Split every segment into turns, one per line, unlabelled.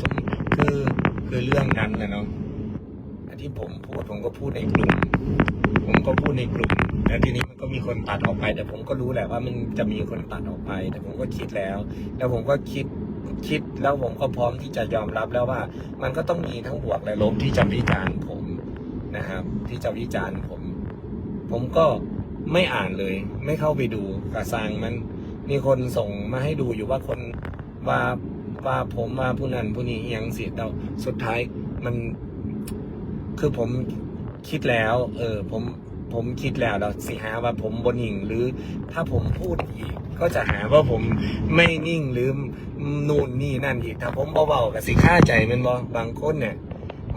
สมคือคือเรื่องนั้นนะเนาะที่ผมพูดผมก็พูดในกลุ่ม ผมก็พูดในกลุ่มแล้วทีนี้มันก็มีคนตัดออกไป แต่ผมก็รู้แหละว่ามันจะมีคนตัดออกไป แต่ผมก็คิดแล้ว แล้วผมก็คิดคิดแล้วผมก็พร้อมที่จะยอมรับแล้วว่า มันก็ต้องมีทั้งบวกและลบที่จะวิจารณ์ผมนะครับ ที่จะวิจารณ์ผม ผมก็ไม่อ่านเลย ไม่เข้าไปดูกระซังมันมีคนส่งมาให้ดูอยู่ว่าคนว่า ว่าผมว่าผู้นั้นผู้นี้อิหยังเสียแต่สุดท้ายมันคือผมคิดแล้ว เออ ผมผมคิดแล้วเราสิหาว่าผมบนหิ่งหรือถ้าผมพูดอีก ก็จะหาว่าผมไม่นิ่งหรือนู่นนี่นั่นอีกถ้าผมเบาๆกับสิค่าใจมันบอบางคนเนี่ย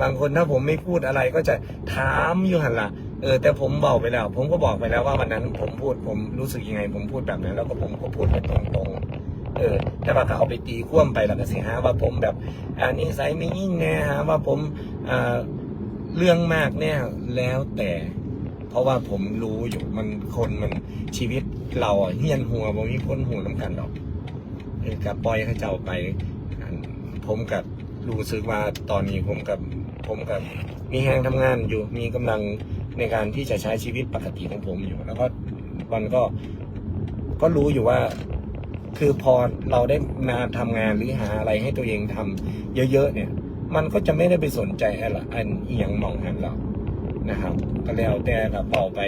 บางคนถ้าผมไม่พูดอะไรก็จะถามอยู่หันละเออแต่ผมเบาไปแล้ว ผมก็บอกไปแล้วว่าวันนั้นผมพูดผมรู้สึกยังไง ผมพูดแบบนั้นแล้วก็ผมก็พูดไปตรงๆ เออ แต่ว่าก็เอาไปตีคว่ำไปแล้วก็เสิหาว่าผมแบบอันนี้ใส่ไม่ยิ่งแน่ฮะว่าผมเรื่องมากเนี่ยแล้วแต่ เพราะว่าผมรู้อยู่มันคนมันชีวิตเราเฮียนหัวบ่มีคนหัวน้ำกันดอกเออกับปล่อยเขาเจ้าไป ผมกับรู้สึกว่าตอนนี้ผมกับผมกับมีแรงทำงานอยู่มีกำลังในการที่จะใช้ชีวิตปกติของผมอยู่ แล้วก็มันก็ก็รู้อยู่ว่า คือพอเราได้มาทำงานหรือหาอะไรให้ตัวเองทำเยอะๆเนี่ย มันก็จะไม่ได้ไปสนใจอะไรอันเอียงมองหันเรานะครับ ก็แล้วแต่กับเป่าไป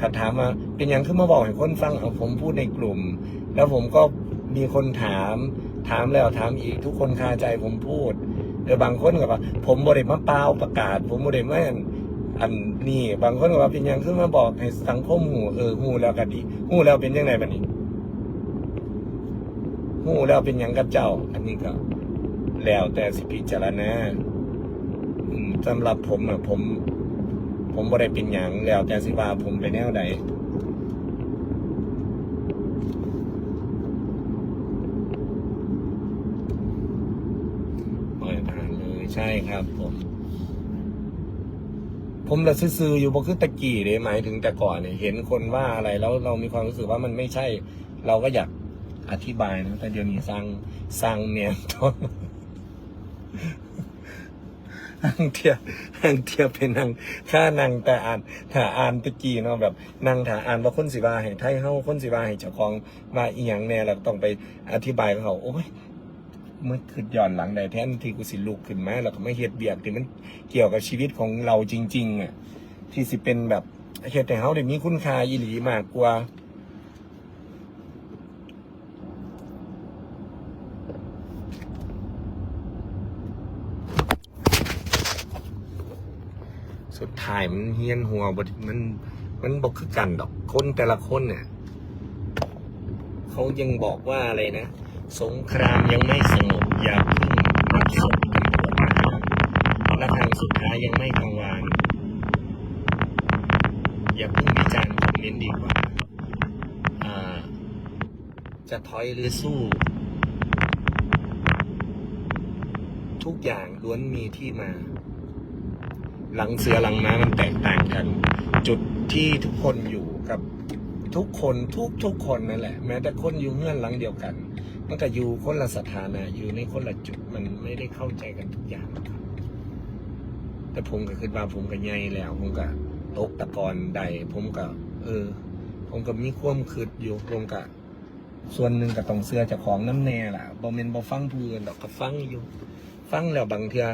คาถามว่าเป็นอย่างขึ้นมาบอกให้คนฟังเอาผมพูดในกลุ่ม แล้วผมก็มีคนถาม ถามแล้วถามอีกทุกคนคาใจผมพูดเดี๋ยวบางคนก็ว่าผมบริมาเปล่าประกาศ ผมบริมาอันนี้บางคนก็ว่าเป็นอย่างขึ้นมาบอกให้สังคมหูเออหูแล้วก็ดีหูแล้วเป็นยังไงบัดนี้ หูแล้วเป็นหยังกับเจ้า อันนี้ก็แล้วแต่สิพิจารณาสำหรับผมอะผม ผมบ่ได้เป็นหยังแล้วแต่สิว่าผมไปแนวใดปล่อยผ่านเลยใช่ครับผม ผมละซื่ออยู่บ่คือตะกี้เลยหมายถึงแต่ก่อนเนี่ยเห็นคนว่าอะไรแล้วเรามีความรู้สึกว่ามันไม่ใช่ เราก็อยาก อธิบายนะ แต่เดี๋ยวนี้สร้างสร้างเมียตัวหางเทียหางเทียเป็นนางค่านางแต่อ่านถ้าอ่านตะกี้เนาะแบบนางถ้าอ่านว่าคนสิบาให้ไทยเฮาคนสิบาให้เจ้าของมาอีหยังแน่แล้วต้องไปอธิบายกับเขาโอ้ยเมื่อคืนย้อนหลังได้แทนที่กูสิลุกขึ้นมาแล้วก็ไม่เฮ็ดเบียกที่มันเกี่ยวกับชีวิตของเราจริง ๆอะที่สิเป็นแบบเฮ็ดให้เฮาได้มีคุณค่าอีหลีมากกว่า สุดท้ายมันเฮี้ยนหัวมันมันบอกคือกันดอกคนแต่ละคนเนี่ยเขายังบอกว่าอะไรนะ สงครามยังไม่สงบอย่าเพิ่งรับศพตำรวจนะครับและทางสุดท้ายยังไม่กังวานอย่าเพิ่งวิจารณ์คอมเมนต์ดีกว่าอ่าจะถอยหรือสู้ ทุกอย่างล้วนมีที่มา หลังเสือหลังม้ามันแตกต่างกัน จุดที่ทุกคนอยู่กับทุกคนทุกทุกคนนั่นแหละ แม้แต่คนอยู่เงื่อนหลังเดียวกันมันก็อยู่คนละสถานะอยู่ในคนละจุดมันไม่ได้เข้าใจกันทุกอย่างครับแต่ผมก็คือว่าผมก็ใหญ่แล้ว ผมก็ตกตะกอนใด ผมก็ เออ ผมก็มีความคืดอยู่ผมก็ส่วนหนึ่งก็ต้องเสื้อจ้าของน้ำแน่ล่ะบ่เมนบ่ฟังผู้อื่นดอกก็ฟังอยู่ ฟังแล้วบางเทือ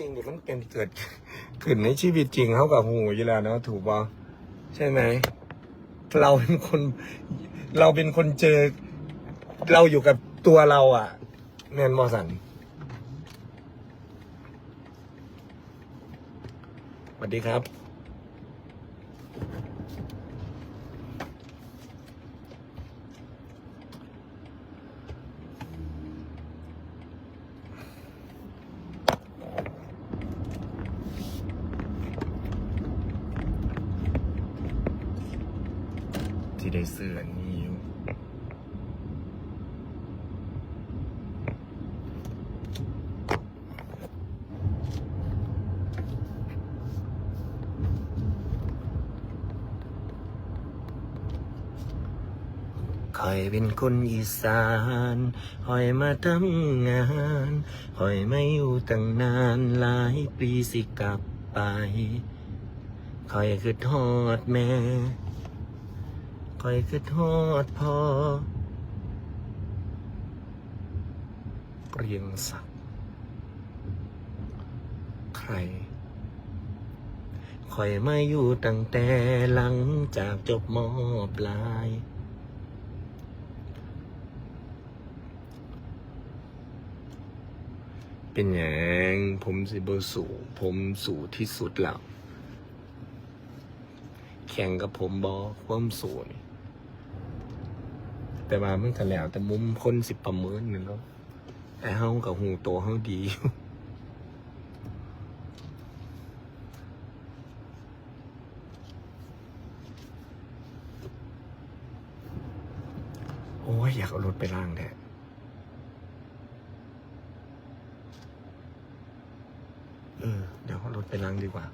สิ่งที่มันเป็นเกิดขึ้นในชีวิตจริงเขากับหูอยู่แล้วเนาะถูกป่ะใช่ไหมเราเป็นคน เราเป็นคนเจอ เราอยู่กับตัวเราอะแมนมอสันสวัสดีครับ ได้เสื้อนี้อยู่คอยเป็นคนอีสานคอยมาทำงานคอยไม่อยู่ตั้งนานหลายปีสิกลับไปคอยคือทอดแม่ คอยคือทอดพอเรียงศักดิ์ใครคอยมาอยู่ตั้งแต่หลังจากจบมอปลาย เป็นอย่างผมสิบสูผมสูที่สุดแล้ว แข่งกับผมบอความสูนี่ แต่ว่ามันกันแล้ว แต่มุมคนสิบประเมินหนึ่งเนาะแต่เฮากับหูโตเฮาดีอยู่โอ้ย อยากเอารถไปล่างแท้เออ เดี๋ยวเอารถไปล้างดีกว่า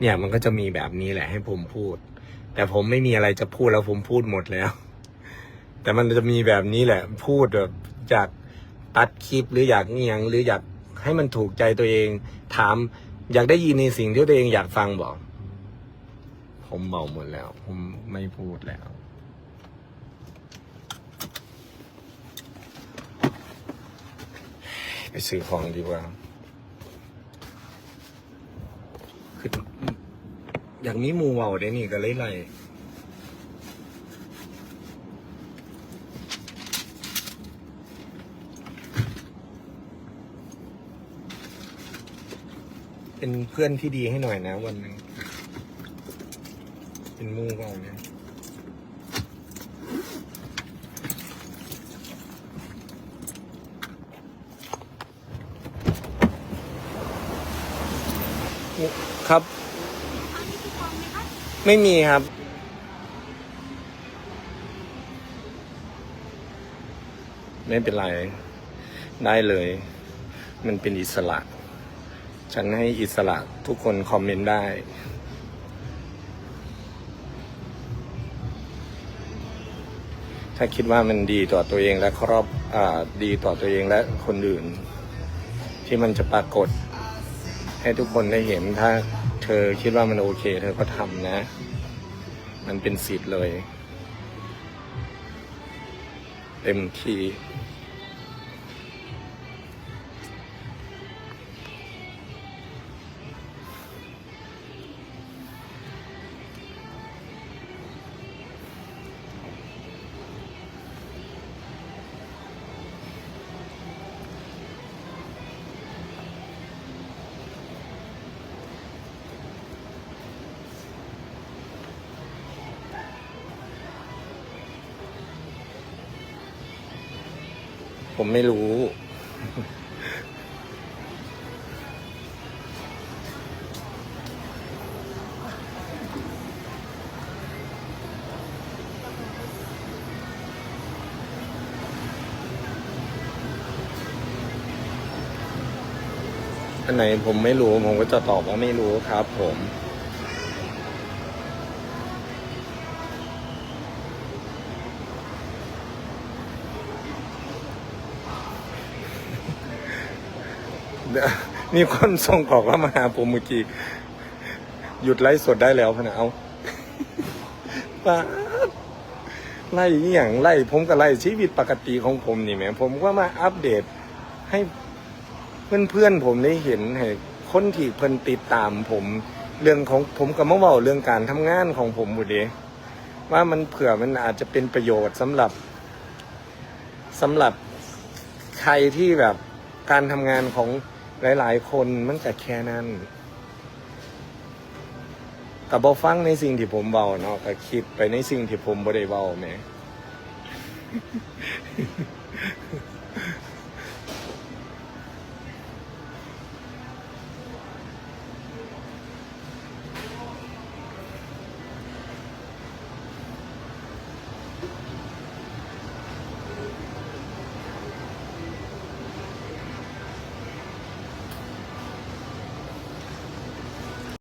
เนี่ยมันก็จะมีแบบนี้แหละให้ผมพูด แต่ผมไม่มีอะไรจะพูดแล้วผมพูดหมดแล้ว แต่มันจะมีแบบนี้แหละ พูดแบบอยากตัดคลิปหรืออยากเงียง หรืออยากให้มันถูกใจตัวเอง ถาม อยากได้ยินในสิ่งที่ตัวเองอยากฟังบอก ผมเบาหมดแล้ว ผมไม่พูดแล้วไปซื้อของดีกว่า คือ อยากมีหมูเบาได้นี่ก็เลยไล่เป็นเพื่อนที่ดีให้หน่อยนะวันหนึงเป็นหมูเบาเนี่ยครับ ไม่มีครับ ไม่เป็นไร ได้เลย มันเป็นอิสระ ฉันให้อิสระทุกคนคอมเมนต์ได้ถ้าคิดว่ามันดีต่อตัวเองและครอบอดีต่อตัวเองและคนอื่น ที่มันจะปรากฏ ให้ทุกคนได้เห็นถ้า เธอคิดว่ามันโอเค เธอก็ทำนะ มันเป็นสิทธิ์เลย เต็มที่ ผมไม่รู้ อันไหนผมไม่รู้ ผมก็จะตอบว่าไม่รู้ครับผม เดี๋ยว มีคนส่งขอเข้ามาหาผมเมื่อกี้ หยุดไลฟ์สดได้แล้วพะนะเอาป้าไล่อย่างไล่ผมก็ไล่ชีวิตปกติของผมนี่แหมผมก็มาอัปเดตให้เพื่อนๆผมได้เห็นให้คนที่เพิ่นติดตามผม เรื่องของผมกับมาเว้าเรื่องการทำงานของผมบุเดว่ามันเผื่อมันอาจจะเป็นประโยชน์สำหรับสำหรับใครที่แบบการทำงานของ หลาย ๆ คนมันก็แค่นั้นกับบอฟังในสิ่งที่ผมเบาเนาะก็คิดไปในสิ่งที่ผมบ่ได้เบาแหม